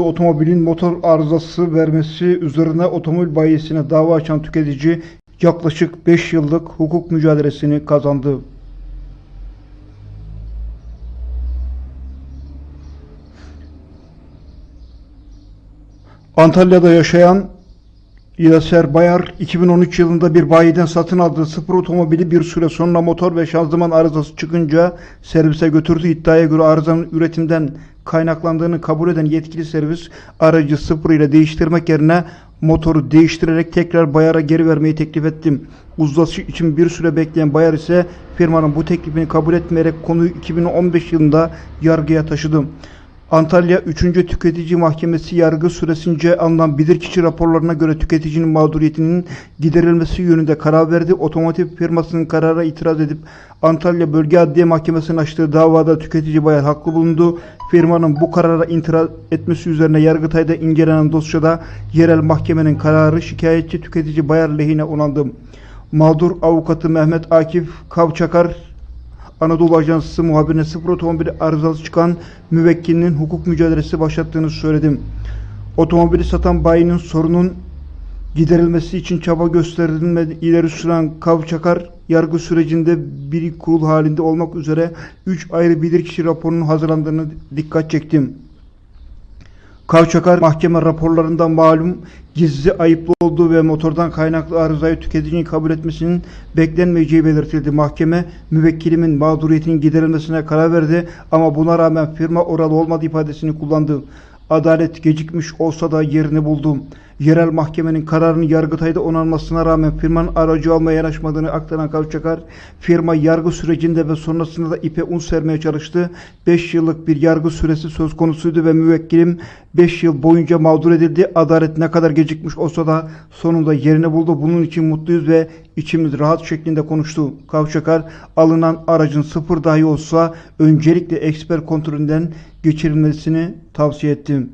Otomobilin motor arızası vermesi üzerine otomobil bayisine dava açan tüketici yaklaşık 5 yıllık hukuk mücadelesini kazandı. Antalya'da yaşayan Yaser Bayar 2013 yılında bir bayiden satın aldığı sıfır otomobili bir süre sonra motor ve şanzıman arızası çıkınca servise götürdü. İddiaya göre arızanın üretimden kaynaklandığını kabul eden yetkili servis aracı sıfır ile değiştirmek yerine motoru değiştirerek tekrar Bayar'a geri vermeyi teklif ettim. Uzlaşı için bir süre bekleyen Bayar ise firmanın bu teklifini kabul etmeyerek konuyu 2015 yılında yargıya taşıdı. Antalya 3. Tüketici Mahkemesi yargı süresince alınan bilirkişi raporlarına göre tüketicinin mağduriyetinin giderilmesi yönünde karar verdi. Otomotiv firmasının karara itiraz edip Antalya Bölge Adliye Mahkemesi'nin açtığı davada tüketici bayağı haklı bulundu. Firmanın bu karara itiraz etmesi üzerine Yargıtay'da incelenen dosyada yerel mahkemenin kararı şikayetçi tüketici bayar lehine onandı. Mağdur avukatı Mehmet Akif Kavçakar Anadolu Ajansı muhabirine sıfır otomobili arızalı çıkan müvekkilinin hukuk mücadelesi başlattığını söyledim. Otomobili satan bayinin sorunun giderilmesi için çaba gösterilmedi. ileri süren Kavçakar yargı sürecinde bir kurul halinde olmak üzere 3 ayrı bilirkişi raporunun hazırlandığını dikkat çektim. Kavçakar mahkeme raporlarından malum gizli ayıplı olduğu ve motordan kaynaklı arızayı tüketicinin kabul etmesinin beklenmeyeceği belirtildi. Mahkeme müvekkilimin mağduriyetinin giderilmesine karar verdi ama buna rağmen firma oralı olmadı ifadesini kullandı. Adalet gecikmiş olsa da yerini buldu. Yerel mahkemenin kararını Yargıtay'da onanmasına rağmen firmanın aracı almaya yanaşmadığını aktaran Kavçakar, firma yargı sürecinde ve sonrasında da ipe un sermeye çalıştı. 5 yıllık bir yargı süresi söz konusuydu ve müvekkilim 5 yıl boyunca mağdur edildi. Adalet ne kadar gecikmiş olsa da sonunda yerini buldu. Bunun için mutluyuz ve içimiz rahat şeklinde konuştu. Kavçakar, alınan aracın sıfır dahi olsa öncelikle eksper kontrolünden geçirilmesini tavsiye ettim.